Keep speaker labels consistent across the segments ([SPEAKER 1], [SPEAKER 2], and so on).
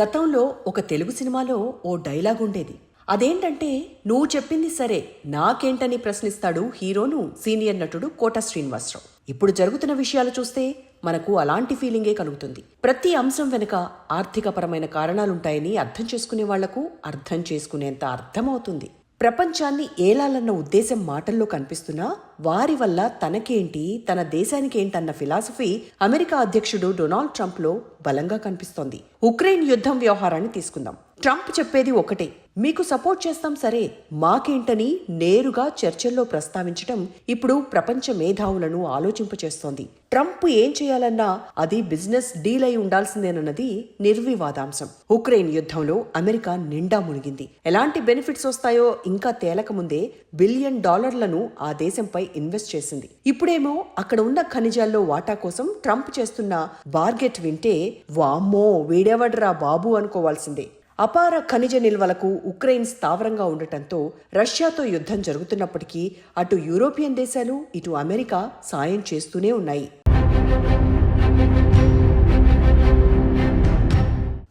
[SPEAKER 1] గతంలో ఒక తెలుగు సినిమాలో ఓ డైలాగ్ ఉండేది. అదేంటంటే నువ్వు చెప్పింది సరే నాకేంటని ప్రశ్నిస్తాడు హీరోను సీనియర్ నటుడు కోట శ్రీనివాసరావు. ఇప్పుడు జరుగుతున్న విషయాలు చూస్తే మనకు అలాంటి ఫీలింగే కలుగుతుంది. ప్రతి అంశం వెనుక ఆర్థికపరమైన కారణాలుంటాయని అర్థం చేసుకునే వాళ్ళకు అర్థం చేసుకునేంత అర్థమవుతుంది. ప్రపంచాన్ని ఏలాలన్న ఉద్దేశం మాటల్లో కనిపిస్తున్నా వారి వల్ల తనకేంటి తన దేశానికేంటన్న ఫిలాసఫీ అమెరికా అధ్యక్షుడు డొనాల్డ్ ట్రంప్లో బలంగా కనిపిస్తోంది. ఉక్రెయిన్ యుద్ధం వ్యవహారాన్ని తీసుకుందాం. ట్రంప్ చెప్పేది ఒకటే. మీకు సపోర్ట్ చేస్తాం సరే మాకేంటని నేరుగా చర్చల్లో ప్రస్తావించటం ఇప్పుడు ప్రపంచ మేధావులను ఆలోచింపచేస్తోంది. ట్రంప్ ఏం చేయాలన్నా అది బిజినెస్ డీల్ అయి ఉండాల్సిందేనన్నది నిర్వివాదాంశం. ఉక్రెయిన్ యుద్ధంలో అమెరికా నిండా మునిగింది. ఎలాంటి బెనిఫిట్స్ వస్తాయో ఇంకా తేలకముందే బిలియన్ డాలర్లను ఆ దేశంపై ఇన్వెస్ట్ చేసింది. ఇప్పుడేమో అక్కడ ఉన్న ఖనిజాల్లో వాటా కోసం ట్రంప్ చేస్తున్న బార్గెట్ వింటే వామ్మో వీడేవడ్రా బాబు అనుకోవాల్సిందే. అపార ఖనిజ నిల్వలకు ఉక్రెయిన్ స్థావరంగా ఉండటంతో రష్యాతో యుద్ధం జరుగుతున్నప్పటికీ అటు యూరోపియన్ దేశాలు ఇటు అమెరికా సాయం చేస్తూనే ఉన్నాయి.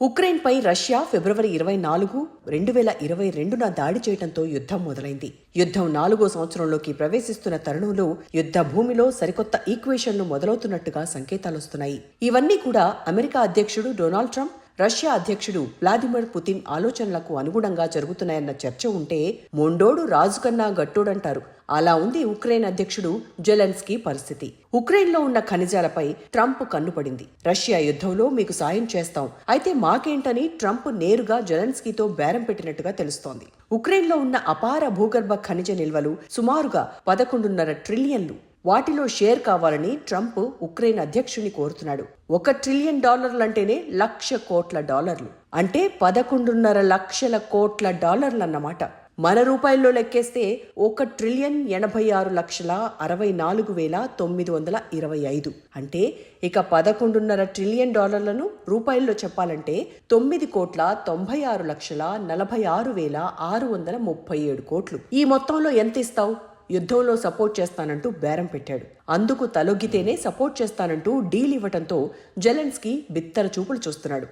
[SPEAKER 1] ఉక్రెయిన్పై రష్యా ఫిబ్రవరి ఇరవై నాలుగు రెండు వేల ఇరవై రెండున దాడి చేయడంతో యుద్ధం మొదలైంది. యుద్ధం నాలుగో సంవత్సరంలోకి ప్రవేశిస్తున్న తరుణంలో యుద్ధ భూమిలో సరికొత్త ఈక్వేషన్లు మొదలవుతున్నట్టుగా సంకేతాలొస్తున్నాయి ఇవన్నీ కూడా అమెరికా అధ్యక్షుడు డొనాల్డ్ ట్రంప్ రష్యా అధ్యక్షుడు వ్లాదిమిర్ పుతిన్ ఆలోచనలకు అనుగుణంగా జరుగుతున్నాయన్న చర్చ ఉంటే మొండోడు రాజు కన్నా గట్టోడంటారు. అలా ఉంది ఉక్రెయిన్ అధ్యక్షుడు జెలెన్స్కీ పరిస్థితి. ఉక్రెయిన్లో ఉన్న ఖనిజాలపై ట్రంప్ కన్నుపడింది. రష్యా యుద్ధంలో మీకు సాయం చేస్తాం. అయితే మాకేంటని ట్రంప్ నేరుగా జెలెన్స్కీతో బేరం పెట్టినట్టుగా తెలుస్తోంది. ఉక్రెయిన్లో ఉన్న అపార భూగర్భ ఖనిజ నిల్వలు సుమారుగా పదకొండున్నర ట్రిలియన్లు. వాటిలో షేర్ కావాలని ట్రంప్ ఉక్రెయిన్ అధ్యక్షుని కోరుతున్నాడు. ఒక ట్రిలియన్ డాలర్లంటేనే లక్ష కోట్ల డాలర్లు. అంటే పదకొండున్నర లక్షల కోట్ల డాలర్లు అన్నమాట మన రూపాయల్లో లెక్కేస్తే ఒక ట్రిలియన్ ఎనభై ఆరు లక్షల అరవై నాలుగు వేల తొమ్మిది వందల ఇరవై ఐదు. అంటే ఇక పదకొండున్నర ట్రిలియన్ డాలర్లను రూపాయల్లో చెప్పాలంటే తొమ్మిది కోట్ల తొంభై ఆరు లక్షల నలభై ఆరు వేల ఆరు వందల ముప్పై ఏడు కోట్లు. ఈ మొత్తంలో ఎంత ఇస్తావు యుద్ధంలో సపోర్ట్ చేస్తానంటూ బేరం పెట్టాడు. అందుకు తలొగ్గితేనే సపోర్ట్ చేస్తానంటూ డీల్ ఇవ్వటంతో జెలెన్స్కి బిత్తర చూపులు చూస్తున్నాడు.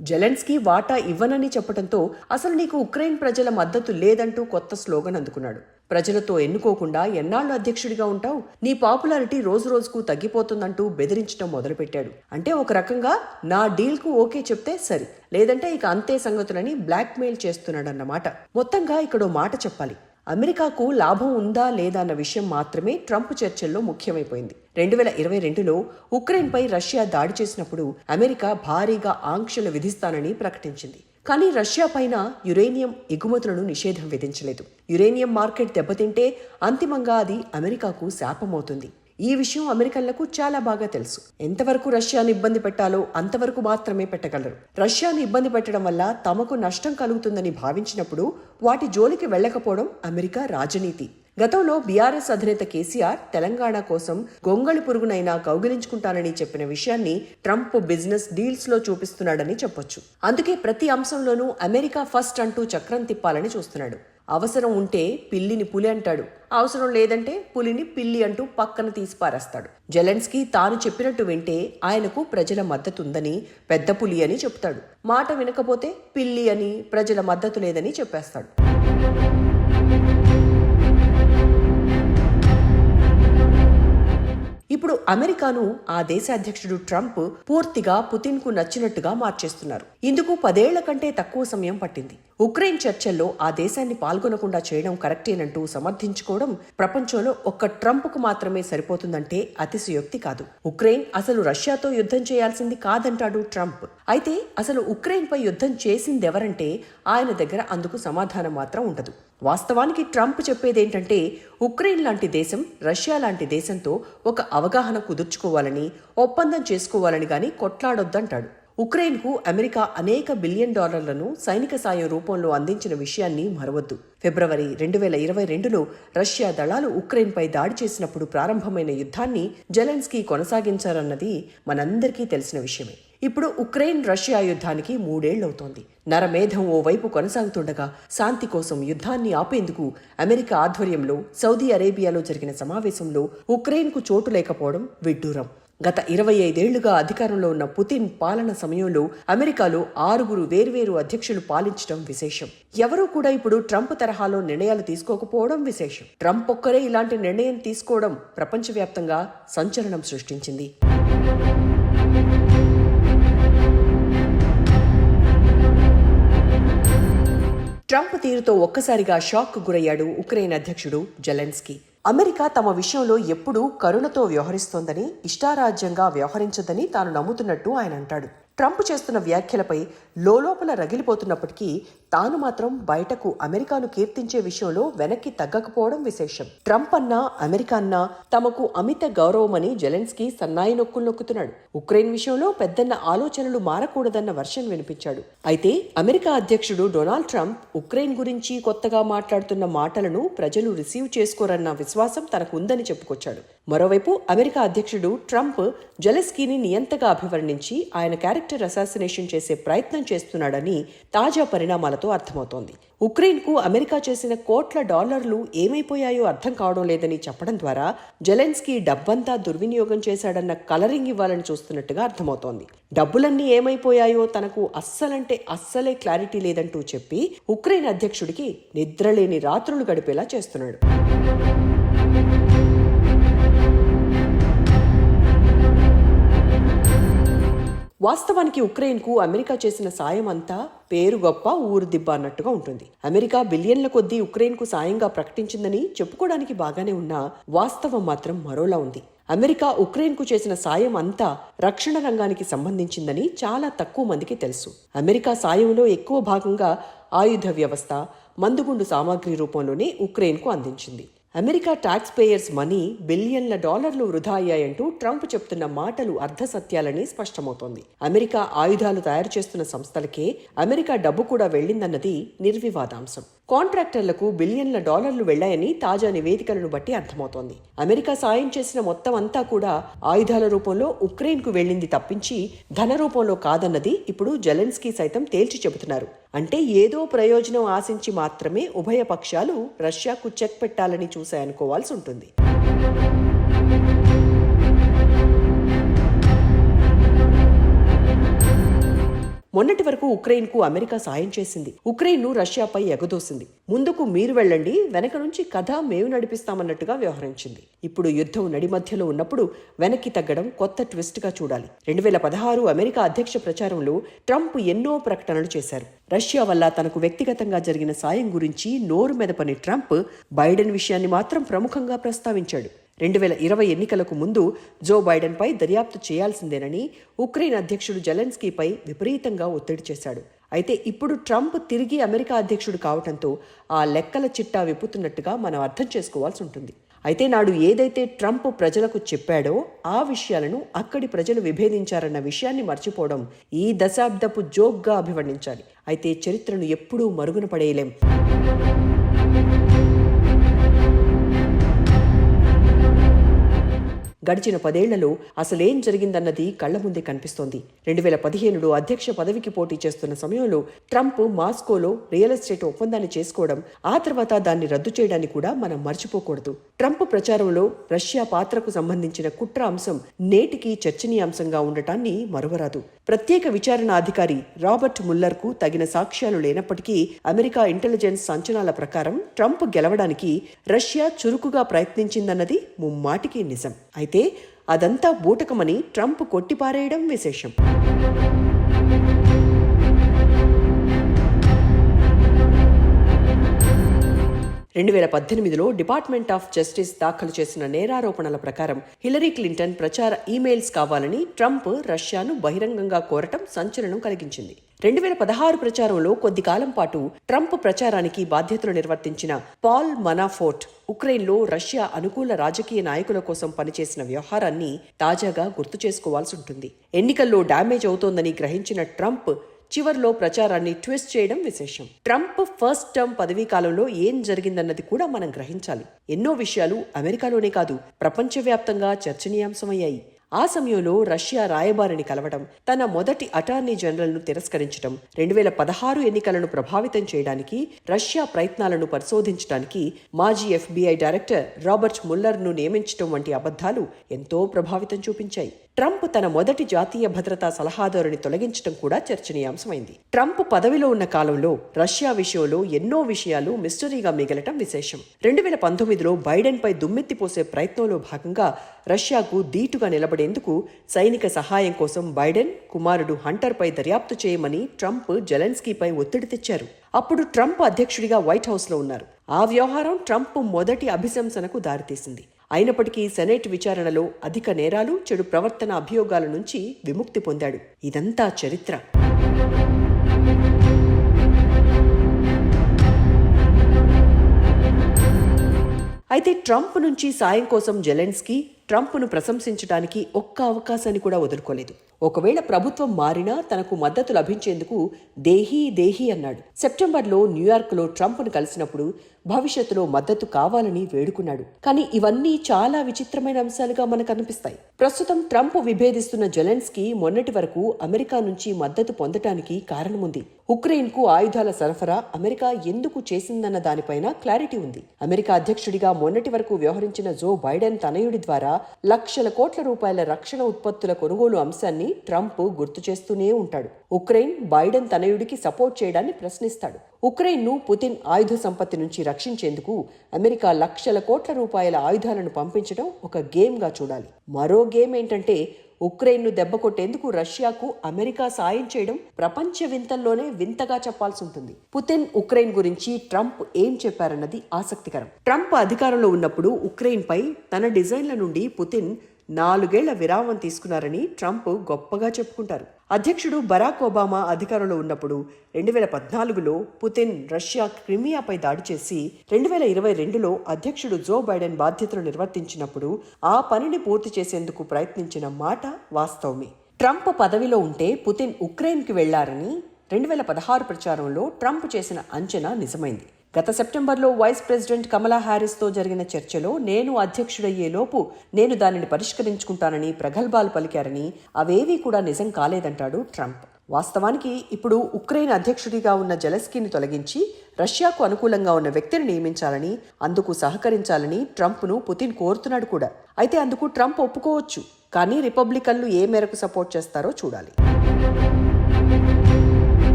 [SPEAKER 1] జెలెన్స్కి వాటా ఇవ్వనని చెప్పడంతో అసలు నీకు ఉక్రెయిన్ ప్రజల మద్దతు లేదంటూ కొత్త స్లోగన్ అందుకున్నాడు. ప్రజలతో ఎన్నుకోకుండా ఎన్నాళ్ళు అధ్యక్షుడిగా ఉంటావు? నీ పాపులారిటీ రోజు రోజుకు తగ్గిపోతుందంటూ బెదిరించడం మొదలుపెట్టాడు. అంటే ఒక రకంగా నా డీల్కు ఓకే చెప్తే సరి. లేదంటే ఇక అంతే సంగతులని బ్లాక్మెయిల్ చేస్తున్నాడన్నమాట. మొత్తంగా ఇక్కడో మాట చెప్పాలి. అమెరికాకు లాభం ఉందా లేదా అన్న విషయం మాత్రమే ట్రంప్ చర్చల్లో ముఖ్యమైపోయింది. రెండు వేల ఇరవై రెండులో ఉక్రెయిన్పై రష్యా దాడి చేసినప్పుడు అమెరికా భారీగా ఆంక్షలు విధిస్తానని ప్రకటించింది. కానీ రష్యా పైన యురేనియం ఎగుమతులను నిషేధం విధించలేదు. యురేనియం మార్కెట్ దెబ్బతింటే అంతిమంగా అది అమెరికాకు శాపమవుతుంది. ఈ విషయం అమెరికన్లకు చాలా బాగా తెలుసు. ఎంతవరకు రష్యాను ఇబ్బంది పెట్టాలో అంతవరకు మాత్రమే పెట్టగలరు. రష్యాను ఇబ్బంది పెట్టడం వల్ల తమకు నష్టం కలుగుతుందని భావించినప్పుడు వాటి జోలికి వెళ్ళకపోవడం అమెరికా రాజనీతి. గతంలో బీఆర్ఎస్ అధినేత కేసీఆర్ తెలంగాణ కోసం గొంగళి పురుగునైనా కౌగిలించుకుంటానని చెప్పిన విషయాన్ని ట్రంప్ బిజినెస్ డీల్స్లో చూపిస్తున్నాడని చెప్పొచ్చు. అందుకే ప్రతి అంశంలోనూ అమెరికా ఫస్ట్ అంటూ చక్రం తిప్పాలని చూస్తున్నాడు. అవసరం ఉంటే పిల్లిని పులి అంటాడు. అవసరం లేదంటే పులిని పిల్లి అంటూ పక్కన తీసి పారేస్తాడు. జెలెన్స్కీ తాను చెప్పినట్టు వింటే ఆయనకు ప్రజల మద్దతు ఉందని పెద్ద పులి అని చెప్తాడు. మాట వినకపోతే పిల్లి అని ప్రజల మద్దతు లేదని చెప్పేస్తాడు. ఇప్పుడు అమెరికాను ఆ దేశ అధ్యక్షుడు ట్రంప్ పూర్తిగా పుతిన్కు నచ్చినట్టుగా మార్చేస్తున్నారు. ఇందుకు పదేళ్ళ కంటే తక్కువ సమయం పట్టింది. ఉక్రెయిన్ చర్చల్లో ఆ దేశాన్ని పాల్గొనకుండా చేయడం కరెక్టేనంటూ సమర్థించుకోవడం ప్రపంచంలో ఒక్క ట్రంప్కు మాత్రమే సరిపోతుందంటే అతిశయోక్తి కాదు. ఉక్రెయిన్ అసలు రష్యాతో యుద్ధం చేయాల్సింది కాదంటాడు ట్రంప్. అయితే అసలు ఉక్రెయిన్పై యుద్ధం చేసిందెవరంటే ఆయన దగ్గర అందుకు సమాధానం మాత్రం ఉండదు. వాస్తవానికి ట్రంప్ చెప్పేదేంటంటే ఉక్రెయిన్ లాంటి దేశం రష్యా లాంటి దేశంతో ఒక అవగాహన కుదుర్చుకోవాలని ఒప్పందం చేసుకోవాలని గాని కొట్లాడొద్దంటాడు. ఉక్రెయిన్కు అమెరికా అనేక బిలియన్ డాలర్లను సైనిక సాయం రూపంలో అందించిన విషయాన్ని మరవద్దు. ఫిబ్రవరి రెండు వేల ఇరవై రెండులో రష్యా దళాలు ఉక్రెయిన్పై దాడి చేసినప్పుడు ప్రారంభమైన యుద్ధాన్ని జెలెన్స్కీ కొనసాగించారన్నది మనందరికీ తెలిసిన విషయమే. ఇప్పుడు ఉక్రెయిన్ రష్యా యుద్ధానికి మూడేళ్ళవుతోంది. నరమేధం ఓవైపు కొనసాగుతుండగా శాంతి కోసం యుద్ధాన్ని ఆపేందుకు అమెరికా ఆధ్వర్యంలో సౌదీ అరేబియాలో జరిగిన సమావేశంలో ఉక్రెయిన్కు చోటు లేకపోవడం విడ్డూరం. గత ఇరవై ఐదేళ్ళుగా అధికారంలో ఉన్న పుతిన్ పాలన సమయంలో అమెరికాలో ఆరుగురు వేర్వేరు అధ్యక్షులు పాలించడం విశేషం. ఎవరూ కూడా ఇప్పుడు ట్రంప్ తరహాలో నిర్ణయాలు తీసుకోకపోవడం విశేషం. ట్రంప్ ఒక్కరే ఇలాంటి నిర్ణయం తీసుకోవడం ప్రపంచవ్యాప్తంగా సంచలనం సృష్టించింది. ట్రంప్ తీరుతో ఒక్కసారిగా షాక్ గురయ్యాడు ఉక్రెయిన్ అధ్యక్షుడు జెలెన్స్కీ. అమెరికా తమ విషయంలో ఎప్పుడూ కరుణతో వ్యవహరిస్తోందని ఇష్టారాజ్యంగా వ్యవహరించదని తాను నమ్ముతున్నట్టు ఆయన అంటాడు. ట్రంప్ చేస్తున్న వ్యాఖ్యలపై లోలోపల రగిలిపోతున్నప్పటికీ తాను మాత్రం బయటకు అమెరికాను కీర్తించే విషయంలో వెనక్కి తగ్గకపోవడం విశేషం. ట్రంప్ అన్నా అమెరికా అన్నా తమకు అమిత గౌరవమని జెలెన్స్కీ సన్నాయి నొక్కులు నొక్కుతున్నాడు. ఉక్రెయిన్ విషయంలో పెద్దన్న ఆలోచనలు మారకూడదన్న వర్షన్ వినిపించాడు. అయితే అమెరికా అధ్యక్షుడు డొనాల్డ్ ట్రంప్ ఉక్రెయిన్ గురించి కొత్తగా మాట్లాడుతున్న మాటలను ప్రజలు రిసీవ్ చేసుకోరన్న విశ్వాసం తనకు ఉందని చెప్పుకొచ్చాడు. మరోవైపు అమెరికా అధ్యక్షుడు ట్రంప్ జెలెన్స్కీని నియంతగా అభివర్ణించి ఆయన క్యారెక్టర్ అసాసినేషన్ చేసే ప్రయత్నం చేస్తున్నాడని తాజా పరిణామాలతో అర్థమవుతోంది. ఉక్రెయిన్కు అమెరికా చేసిన కోట్ల డాలర్లు ఏమైపోయాయో అర్థం కావడం లేదని చెప్పడం ద్వారా జెలెన్స్కీ డబ్బంతా దుర్వినియోగం చేశాడన్న కలరింగ్ ఇవ్వాలని చూస్తున్నట్టుగా అర్థమవుతోంది. డబ్బులన్నీ ఏమైపోయాయో తనకు అస్సలంటే అస్సలే క్లారిటీ లేదంటూ చెప్పి ఉక్రెయిన్ అధ్యక్షుడికి నిద్రలేని రాత్రులు గడిపేలా చేస్తున్నాడు. వాస్తవానికి ఉక్రెయిన్కు అమెరికా చేసిన సాయం అంతా పేరు గొప్ప ఊరు దిబ్బ అన్నట్టుగా ఉంటుంది. అమెరికా బిలియన్ల కొద్దీ ఉక్రెయిన్కు సాయంగా ప్రకటించిందని చెప్పుకోవడానికి బాగానే ఉన్నా వాస్తవం మాత్రం మరోలా ఉంది. అమెరికా ఉక్రెయిన్కు చేసిన సాయం అంతా రక్షణ రంగానికి సంబంధించిందని చాలా తక్కువ మందికి తెలుసు. అమెరికా సాయంలో ఎక్కువ భాగంగా ఆయుధ వ్యవస్థ మందుగుండు సామాగ్రి రూపంలోనే ఉక్రెయిన్కు అందించింది. అమెరికా టాక్స్ పేయర్స్ మనీ బిలియన్ల డాలర్లు వృధా అయ్యాయంటూ ట్రంప్ చెప్తున్న మాటలు అర్ధసత్యాలని స్పష్టమవుతోంది. అమెరికా ఆయుధాలు తయారు చేస్తున్న సంస్థలకే అమెరికా డబ్బు కూడా వెళ్ళిందన్నది నిర్వివాదాంశం. కాంట్రాక్టర్లకు బిలియన్ల డాలర్లు వెళ్ళాయని తాజా నివేదికలను బట్టి అర్థమవుతోంది. అమెరికా సాయం చేసిన మొత్తం అంతా కూడా ఆయుధాల రూపంలో ఉక్రెయిన్కు వెళ్ళింది తప్పించి ధన రూపంలో కాదన్నది ఇప్పుడు జెలెన్స్కీ సైతం తేల్చి చెబుతున్నారు. అంటే ఏదో ప్రయోజనం ఆశించి మాత్రమే ఉభయ పక్షాలు రష్యాకు చెక్ పెట్టాలని చూశాయనుకోవాల్సి ఉంటుంది. మొన్నటి వరకు ఉక్రెయిన్కు అమెరికా సాయం చేసింది. ఉక్రెయిన్ను రష్యాపై ఎగదోసింది. ముందుకు మీరు వెళ్ళండి వెనక నుంచి కథ మేము నడిపిస్తామన్నట్టుగా వ్యవహరించింది. ఇప్పుడు యుద్ధం నడిమధ్యలో ఉన్నప్పుడు వెనక్కి తగ్గడం కొత్త ట్విస్ట్గా చూడాలి. రెండు వేల పదహారు అమెరికా అధ్యక్ష ప్రచారంలో ట్రంప్ ఎన్నో ప్రకటనలు చేశారు. రష్యా వల్ల తనకు వ్యక్తిగతంగా జరిగిన సాయం గురించి నోరు మెదపని ట్రంప్ బైడెన్ విషయాన్ని మాత్రం ప్రముఖంగా ప్రస్తావించాడు. రెండు వేల ఇరవై ఎన్నికలకు ముందు జో బైడెన్పై దర్యాప్తు చేయాల్సిందేనని ఉక్రెయిన్ అధ్యక్షుడు జెలెన్స్కీపై విపరీతంగా ఒత్తిడి చేశాడు. అయితే ఇప్పుడు ట్రంప్ తిరిగి అమెరికా అధ్యక్షుడు కావడంతో ఆ లెక్కల చిట్టా విప్పుతున్నట్టుగా మనం అర్థం చేసుకోవాల్సి ఉంటుంది. అయితే నాడు ఏదైతే ట్రంప్ ప్రజలకు చెప్పాడో ఆ విషయాలను అక్కడి ప్రజలు విభేదించారన్న విషయాన్ని మర్చిపోవడం ఈ దశాబ్దపు జోక్గా అభివర్ణించాలి. అయితే చరిత్రను ఎప్పుడూ మరుగున పడేయలేం. గడిచిన పదేళ్ళలో అసలేం జరిగిందన్నది కళ్ళ ముందే కనిపిస్తోంది. రెండు వేల పదిహేనులో అధ్యక్ష పదవికి పోటీ చేస్తున్న సమయంలో ట్రంప్ మాస్కోలో రియల్ ఎస్టేట్ ఒప్పందాన్ని చేసుకోవడం ఆ తర్వాత దాన్ని రద్దు చేయడాన్ని కూడా మనం మర్చిపోకూడదు. ట్రంప్ ప్రచారంలో రష్యా పాత్రకు సంబంధించిన కుట్ర అంశం నేటికి చర్చనీయాంశంగా ఉండటాన్ని మరువరాదు. ప్రత్యేక విచారణ అధికారి రాబర్ట్ ముల్లర్కు తగిన సాక్ష్యాలు లేనప్పటికీ అమెరికా ఇంటెలిజెన్స్ అంచనాల ప్రకారం ట్రంప్ గెలవడానికి రష్యా చురుకుగా ప్రయత్నించిందన్నది ముమ్మాటికి నిజం. అయితే అదంతా బూటకమని ట్రంప్ కొట్టిపారేయడం విశేషం. రెండు వేల పద్దెనిమిదిలో డిపార్ట్మెంట్ ఆఫ్ జస్టిస్ దాఖలు చేసిన నేరారోపణల ప్రకారం హిలరీ క్లింటన్ ప్రచార ఈమెయిల్స్ కావాలని ట్రంప్ రష్యాను బహిరంగంగా కోరటం సంచలనం కలిగించింది. రెండు వేల పదహారు ప్రచారంలో కొద్ది కాలం పాటు ట్రంప్ ప్రచారానికి బాధ్యతలు నిర్వర్తించిన పాల్ మనాఫోర్ట్ ఉక్రెయిన్లో రష్యా అనుకూల రాజకీయ నాయకుల కోసం పనిచేసిన వ్యవహారాన్ని తాజాగా గుర్తు చేసుకోవాల్సి ఉంటుంది. ఎన్నికల్లో డ్యామేజ్ అవుతోందని గ్రహించిన ట్రంప్ చివర్లో ప్రచారాన్ని ట్విస్ట్ చేయడం విశేషం. ట్రంప్ ఫస్ట్ టర్మ్ పదవీ కాలంలో ఏం జరిగిందన్నది కూడా మనం గ్రహించాలి. ఎన్నో విషయాలు అమెరికాలోనే కాదు ప్రపంచవ్యాప్తంగా చర్చనీయాంశమయ్యాయి. ఆ సమయంలో రష్యా రాయబారిని కలవడం తన మొదటి అటార్నీ జనరల్ను తిరస్కరించడం రెండు వేల పదహారు ఎన్నికలను ప్రభావితం చేయడానికి రష్యా ప్రయత్నాలను పరిశోధించడానికి మాజీ ఎఫ్బీఐ డైరెక్టర్ రాబర్ట్ ముల్లర్ను నియమించడం వంటి అబద్ధాలు ఎంతో ప్రభావితం చూపించాయి. ట్రంప్ తన మొదటి జాతీయ భద్రతా సలహాదారుని తొలగించడం కూడా చర్చనీయాంశమైంది. ట్రంప్ పదవిలో ఉన్న కాలంలో రష్యా విషయంలో ఎన్నో విషయాలు మిస్టరీగా మిగలటం విశేషం. రెండు వేల పంతొమ్మిదిలో బైడెన్ పై దుమ్మెత్తిపోసే ప్రయత్నంలో భాగంగా రష్యాకు దీటుగా నిలబడేందుకు సైనిక సహాయం కోసం బైడెన్ కుమారుడు హంటర్ పై దర్యాప్తు చేయమని ట్రంప్ జెలెన్స్కీపై ఒత్తిడి తెచ్చారు. అప్పుడు ట్రంప్ అధ్యక్షుడిగా వైట్ హౌస్లో ఉన్నారు. ఆ వ్యవహారం ట్రంప్ మొదటి అభిశంసనకు దారితీసింది. అయినప్పటికీ సెనేట్ విచారణలో అధిక నేరాలు చెడు ప్రవర్తన అభియోగాల నుంచి విముక్తి పొందాడు. ఇదంతా చరిత్ర. అయితే ట్రంప్ నుంచి సాయం కోసం జెలెన్స్కీ ట్రంప్ను ప్రశంసించడానికి ఒక్క అవకాశాన్ని కూడా వదులుకోలేదు. ఒకవేళ ప్రభుత్వం మారినా తనకు మద్దతు లభించేందుకు దేహీ దేహీ అన్నాడు. సెప్టెంబర్లో న్యూయార్క్లో ట్రంప్ను కలిసినప్పుడు భవిష్యత్తులో మద్దతు కావాలని వేడుకున్నాడు. కానీ ఇవన్నీ చాలా విచిత్రమైన అంశాలుగా మనకు అనిపిస్తాయి. ప్రస్తుతం ట్రంప్ విభేదిస్తున్న జెలెన్స్కి మొన్నటి వరకు అమెరికా నుంచి మద్దతు పొందటానికి కారణముంది. ఉక్రెయిన్కు ఆయుధాల సరఫరా అమెరికా ఎందుకు చేసిందన్న దానిపైన క్లారిటీ ఉంది. అమెరికా అధ్యక్షుడిగా మొన్నటి వరకు వ్యవహరించిన జో బైడెన్ తనయుడి ద్వారా లక్షల కోట్ల రూపాయల రక్షణ ఉత్పత్తుల కొనుగోలు అంశాన్ని ట్రంప్ గుర్తు చేస్తూనే ఉంటాడు. ఉక్రెయిన్ బైడెన్ తనయుడికి సపోర్ట్ చేయడాన్ని ప్రశ్నిస్తాడు. ఉక్రెయిన్ను పుతిన్ ఆయుధ సంపత్తి నుంచి రక్షించేందుకు అమెరికా లక్షల కోట్ల రూపాయల ఆయుధాలను పంపించడం ఒక గేమ్గా చూడాలి. మరో గేమ్ ఏంటంటే ఉక్రెయిన్ను దెబ్బకొట్టేందుకు రష్యాకు అమెరికా సాయం చేయడం ప్రపంచ వింతల్లోనే వింతగా చెప్పాల్సి ఉంటుంది. పుతిన్ ఉక్రెయిన్ గురించి ట్రంప్ ఏం చెప్పారన్నది ఆసక్తికరం. ట్రంప్ అధికారంలో ఉన్నప్పుడు ఉక్రెయిన్పై తన డిజైన్ల నుండి పుతిన్ నాలుగేళ్ళ విరామం తీసుకున్నారని ట్రంప్ గొప్పగా చెప్పుకుంటారు. అధ్యక్షుడు బరాక్ ఒబామా అధికారంలో ఉన్నప్పుడు రెండు వేల పద్నాలుగులో పుతిన్ రష్యా క్రిమియాపై దాడి చేసి రెండు వేల ఇరవై రెండులో అధ్యక్షుడు జో బైడెన్ బాధ్యతలు నిర్వర్తించినప్పుడు ఆ పనిని పూర్తి చేసేందుకు ప్రయత్నించిన మాట వాస్తవమే. ట్రంప్ పదవిలో ఉంటే పుతిన్ ఉక్రెయిన్కి వెళ్ళారని రెండు వేల పదహారు ప్రచారంలో ట్రంప్ చేసిన అంచనా నిజమైంది. గత సెప్టెంబర్లో వైస్ ప్రెసిడెంట్ కమలా హ్యారిస్తో జరిగిన చర్చలో నేను అధ్యక్షుడయ్యేలోపు నేను దానిని పరిష్కరించుకుంటానని ప్రగల్భాలు పలికారని అవేవీ కూడా నిజం కాలేదంటాడు ట్రంప్. వాస్తవానికి ఇప్పుడు ఉక్రెయిన్ అధ్యక్షుడిగా ఉన్న జలస్కీని తొలగించి రష్యాకు అనుకూలంగా ఉన్న వ్యక్తిని నియమించాలని అందుకు సహకరించాలని ట్రంప్ను పుతిన్ కోరుతున్నాడు కూడా. అయితే అందుకు ట్రంప్ ఒప్పుకోవచ్చు. కానీ రిపబ్లికన్లు ఏ మేరకు సపోర్ట్ చేస్తారో చూడాలి.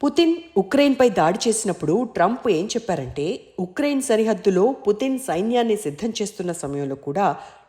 [SPEAKER 1] పుతిన్ ఉక్రెయిన్పై దాడి చేసినప్పుడు ట్రంప్ ఏం చెప్పారంటే ఉక్రెయిన్ సరిహద్దులో పుతిన్ సైన్యాన్ని సిద్ధం చేస్తున్న సమయంలో కూడా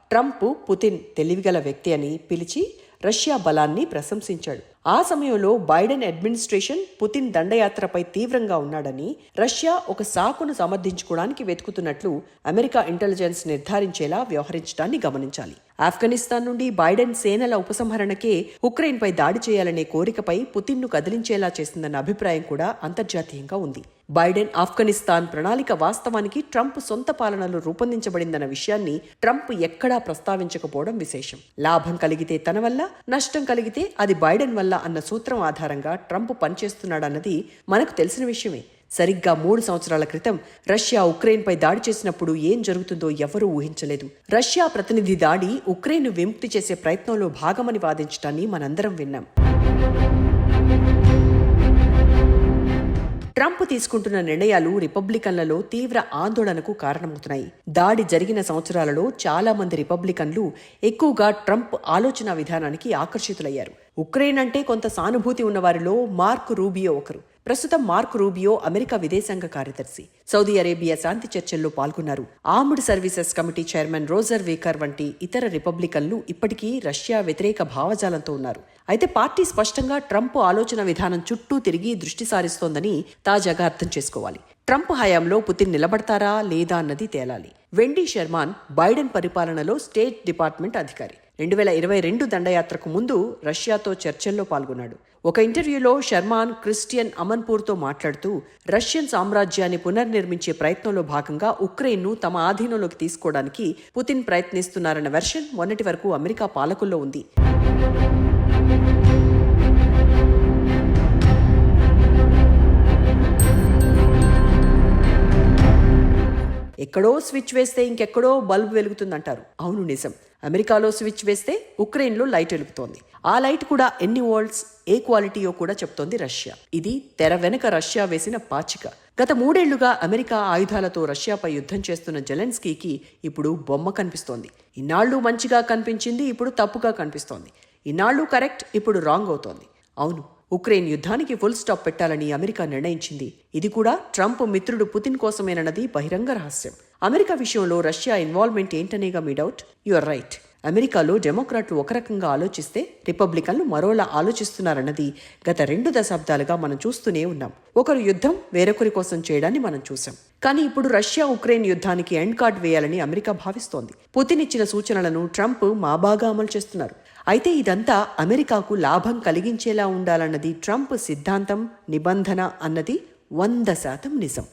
[SPEAKER 1] ట్రంప్ పుతిన్ తెలివిగల వ్యక్తి అని పిలిచి రష్యా బలాన్ని ప్రశంసించాడు. ఆ సమయంలో బైడెన్ అడ్మినిస్ట్రేషన్ పుతిన్ దండయాత్రపై తీవ్రంగా ఉన్నాడని రష్యా ఒక సాకును సమర్థించుకోవడానికి వెతుకుతున్నట్లు అమెరికా ఇంటెలిజెన్స్ నిర్ధారించేలా వ్యవహరించడాన్ని గమనించాలి. ఆఫ్ఘనిస్తాన్ నుండి బైడెన్ సేనల ఉపసంహరణకే ఉక్రెయిన్పై దాడి చేయాలనే కోరికపై పుతిన్ను కదిలించేలా చేసిందన్న అభిప్రాయం కూడా అంతర్జాతీయంగా ఉంది. బైడెన్ ఆఫ్ఘనిస్తాన్ ప్రణాళిక వాస్తవానికి ట్రంప్ సొంత పాలనలో రూపొందించబడిందన్న విషయాన్ని ట్రంప్ ఎక్కడా ప్రస్తావించకపోవడం విశేషం. లాభం కలిగితే తన వల్ల నష్టం కలిగితే అది బైడెన్ వల్ల అన్న సూత్రం ఆధారంగా ట్రంప్ పనిచేస్తున్నాడన్నది మనకు తెలిసిన విషయమే. సరిగ్గా మూడు సంవత్సరాల క్రితం రష్యా ఉక్రెయిన్పై దాడి చేసినప్పుడు ఏం జరుగుతుందో ఎవరూ ఊహించలేదు. రష్యా ప్రతినిధి దాడి ఉక్రెయిన్ను విముక్తి చేసే ప్రయత్నంలో భాగమని వాదించడాన్ని మనందరం విన్నాం. ట్రంప్ తీసుకుంటున్న నిర్ణయాలు రిపబ్లికన్లలో తీవ్ర ఆందోళనకు కారణమవుతున్నాయి. దాడి జరిగిన సంవత్సరాలలో చాలా మంది రిపబ్లికన్లు ఎక్కువగా ట్రంప్ ఆలోచన విధానానికి ఆకర్షితులయ్యారు. ఉక్రెయిన్ అంటే కొంత సానుభూతి ఉన్నవారిలో మార్క్ రూబియో ఒకరు. ప్రస్తుతం మార్క్ రూబియో అమెరికా విదేశాంగ కార్యదర్శి. సౌదీ అరేబియా శాంతి చర్చల్లో పాల్గొన్నారు. Armed services committee chairman Roger Wicker వంటి ఇతర రిపబ్లికన్లు ఇప్పటికీ రష్యా వ్యతిరేక భావజాలంతో ఉన్నారు. అయితే పార్టీ స్పష్టంగా ట్రంప్ ఆలోచన విధానం చుట్టూ తిరిగి దృష్టి సారిస్తోందని తాజాగా అర్థం చేసుకోవాలి. ట్రంప్ హయాంలో పుతిన్ నిలబడతారా లేదా అన్నది తేలాలి. వెండీ షర్మాన్ బైడెన్ పరిపాలనలో స్టేట్ డిపార్ట్మెంట్ అధికారి. రెండు వేల ఇరవై రెండు దండయాత్రకు ముందు రష్యాతో చర్చల్లో పాల్గొన్నాడు. ఒక ఇంటర్వ్యూలో షర్మాన్ క్రిస్టియన్ అమన్పూర్తో మాట్లాడుతూ రష్యన్ సామ్రాజ్యాన్ని పునర్నిర్మించే ప్రయత్నంలో భాగంగా ఉక్రెయిన్ను తమ ఆధీనంలోకి తీసుకోవడానికి పుతిన్ ప్రయత్నిస్తున్నారన్న వెర్షన్ మొన్నటి వరకు అమెరికా పాలకుల్లో ఉంది. ఎక్కడో స్విచ్ వేస్తే ఇంకెక్కడో బల్బ్ వెలుగుతుందంటారు. అవును నిజం. అమెరికాలో స్విచ్ వేస్తే ఉక్రెయిన్లో లైట్ వెలుగుతోంది. ఆ లైట్ కూడా ఎన్ని వోల్ట్స్ ఏ క్వాలిటీయో కూడా చెప్తోంది రష్యా. ఇది తెర వెనక రష్యా వేసిన పాచిక. గత మూడేళ్ళుగా అమెరికా ఆయుధాలతో రష్యాపై యుద్ధం చేస్తున్న జెలెన్స్కీకి ఇప్పుడు బొమ్మ కనిపిస్తోంది. ఇన్నాళ్ళు మంచిగా కనిపించింది ఇప్పుడు తప్పుగా కనిపిస్తోంది. ఇన్నాళ్ళు కరెక్ట్ ఇప్పుడు రాంగ్ అవుతోంది. అవును ఉక్రెయిన్ యుద్ధానికి ఫుల్ స్టాప్ పెట్టాలని అమెరికా నిర్ణయించింది. ఇది కూడా ట్రంప్ మిత్రుడు పుతిన్ కోసమేనన్నది బహిరంగ రహస్యం. అమెరికా విషయంలో రష్యా ఇన్వాల్వ్మెంట్ ఏంటనేగా మీ డౌట్? యుర్ రైట్ అమెరికాలో డెమోక్రాట్లు ఒక రకంగా ఆలోచిస్తే రిపబ్లికన్లు మరోలా ఆలోచిస్తున్నారన్నది గత రెండు దశాబ్దాలుగా మనం చూస్తూనే ఉన్నాం. ఒకరు యుద్ధం వేరొకరి కోసం చేయడాన్ని మనం చూసాం కానీ ఇప్పుడు రష్యా ఉక్రెయిన్ యుద్ధానికి ఎండ్ కార్డ్ వేయాలని అమెరికా భావిస్తోంది. పుతిన్ ఇచ్చిన సూచనలను ట్రంప్ మా బాగా అమలు చేస్తున్నారు. అయితే ఇదంతా అమెరికాకు లాభం కలిగించేలా ఉండాలన్నది ట్రంప్ సిద్ధాంతం నిబంధన అన్నది వంద శాతం నిజం.